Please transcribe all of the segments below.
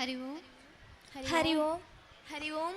हरि ओम हरि ओम हरि ओम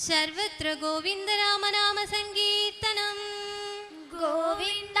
सर्वत्र गोविन्द राम नाम सङ्कीर्तनम् गोविन्द गोविन्द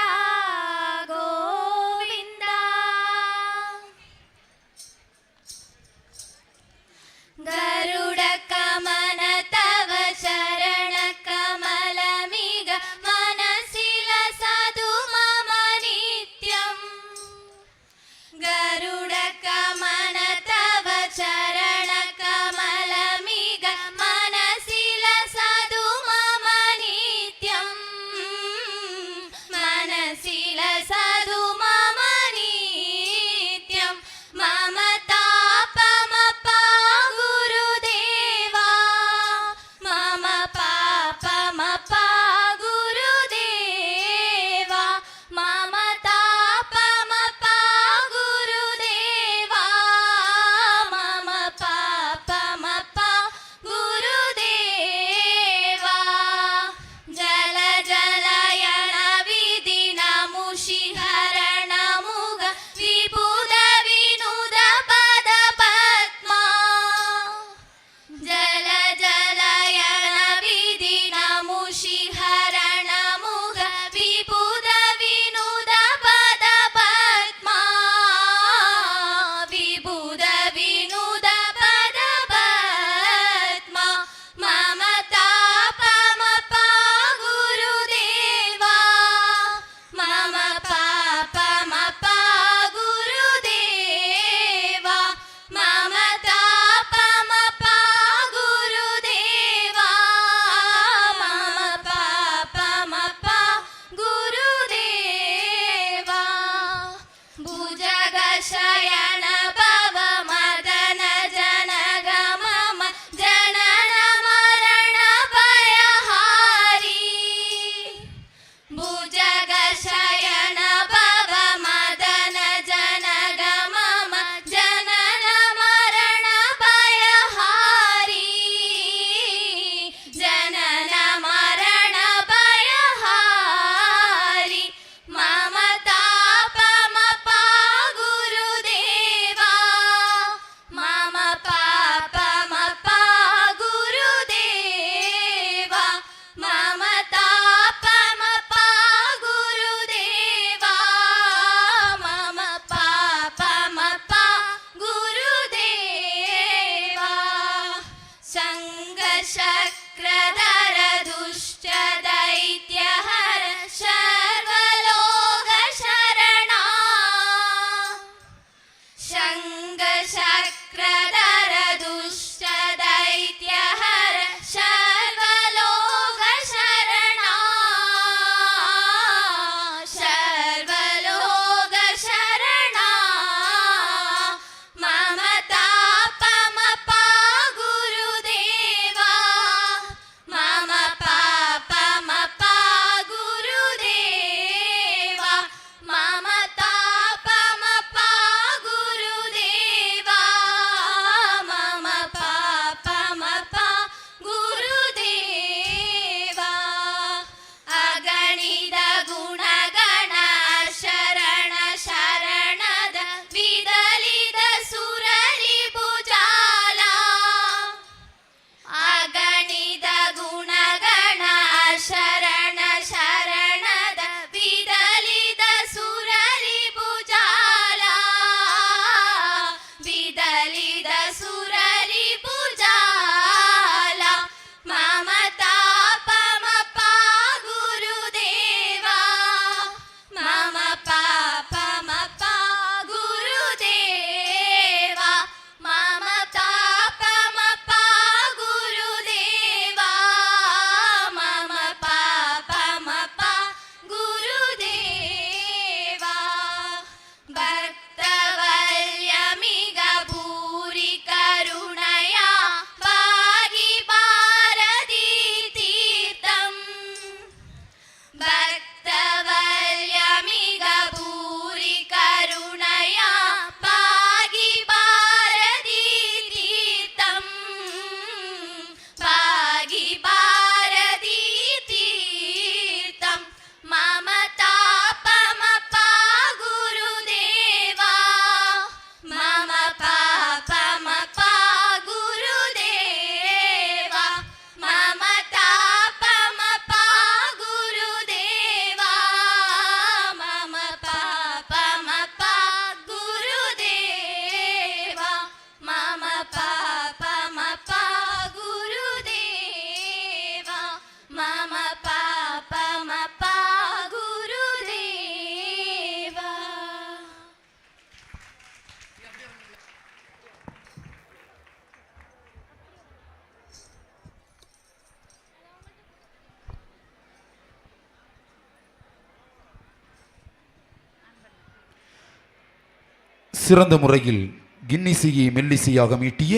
சிறந்த முறையில் கின்னிசையை மெல்லிசையாக மீட்டிய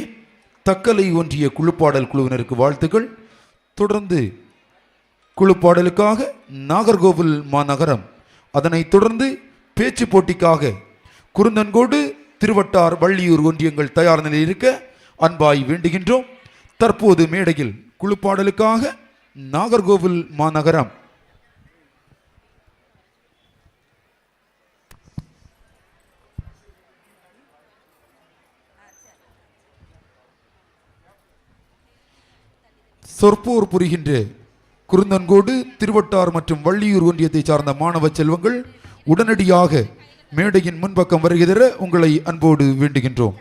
தக்கலை ஒன்றிய குழுப்பாடல் குழுவினருக்கு வாழ்த்துக்கள். தொடர்ந்து குழுப்பாடலுக்காக நாகர்கோவில் மாநகரம் அதனைத் தொடர்ந்து பேச்சு போட்டிக்காக குருந்தன்கோடு திருவட்டார் வள்ளியூர் ஒன்றியங்கள் தயார் நிலையில் இருக்க அன்பாய் வேண்டுகின்றோம். தற்போது மேடையில் குழுப்பாடலுக்காக நாகர்கோவில் மாநகரம் சொற்போர் புரிகின்ற குருந்தன்கோடு திருவட்டார் மற்றும் வள்ளியூர் ஒன்றியத்தை சார்ந்த மாணவ செல்வங்கள் உடனடியாக மேடையின் முன்பக்கம் வருகிற உங்களை அன்போடு வேண்டுகின்றோம்.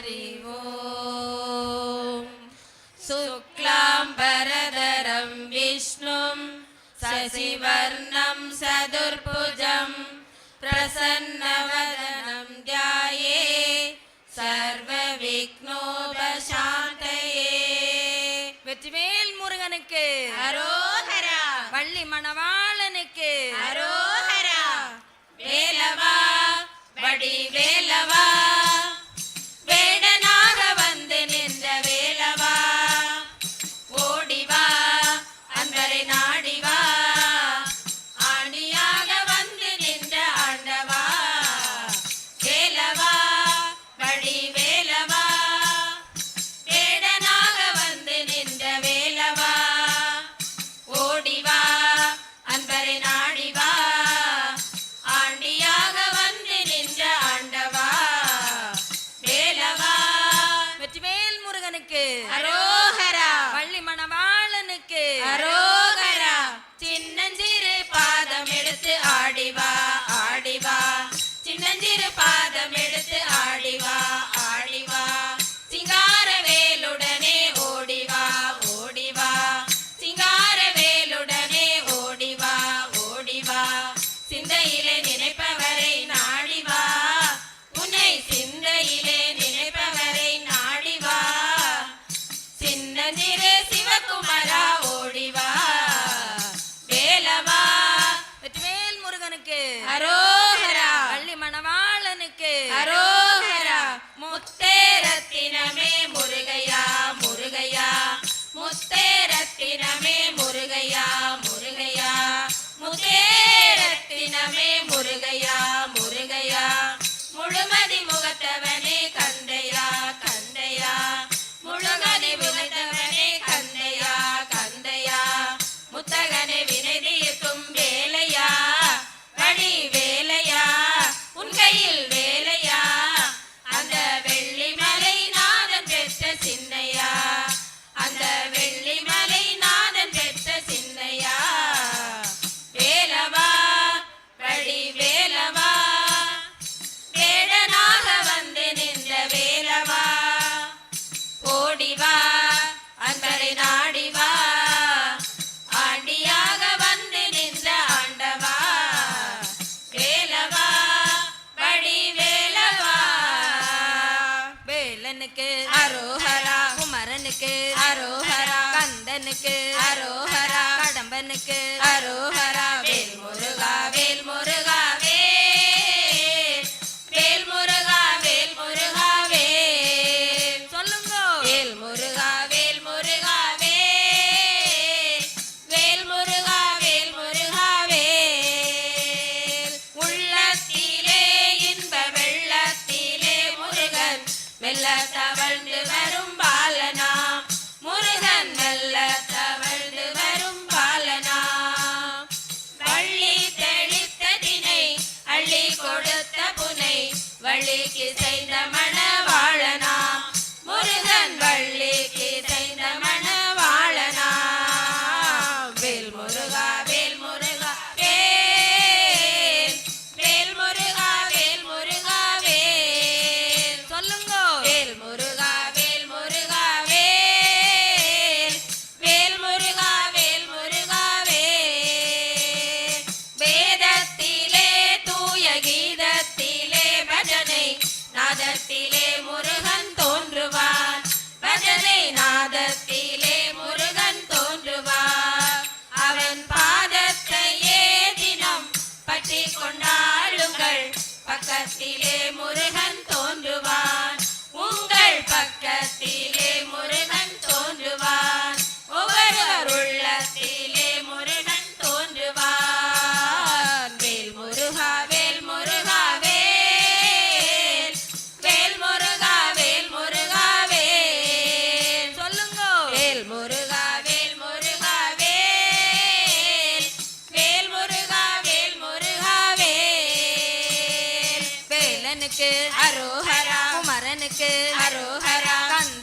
ஓம் हरि ओम् शुक्लाम्बरधरं विष्णुं शशिवर्णं सदुर्भुजं प्रसन्नवदनं கந்தனுக்கு அரோகரா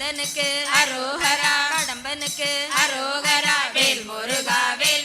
கந்தனுக்கு அரோகரா கடம்பனுக்கு அரோகரா வேல் முருகா வேல்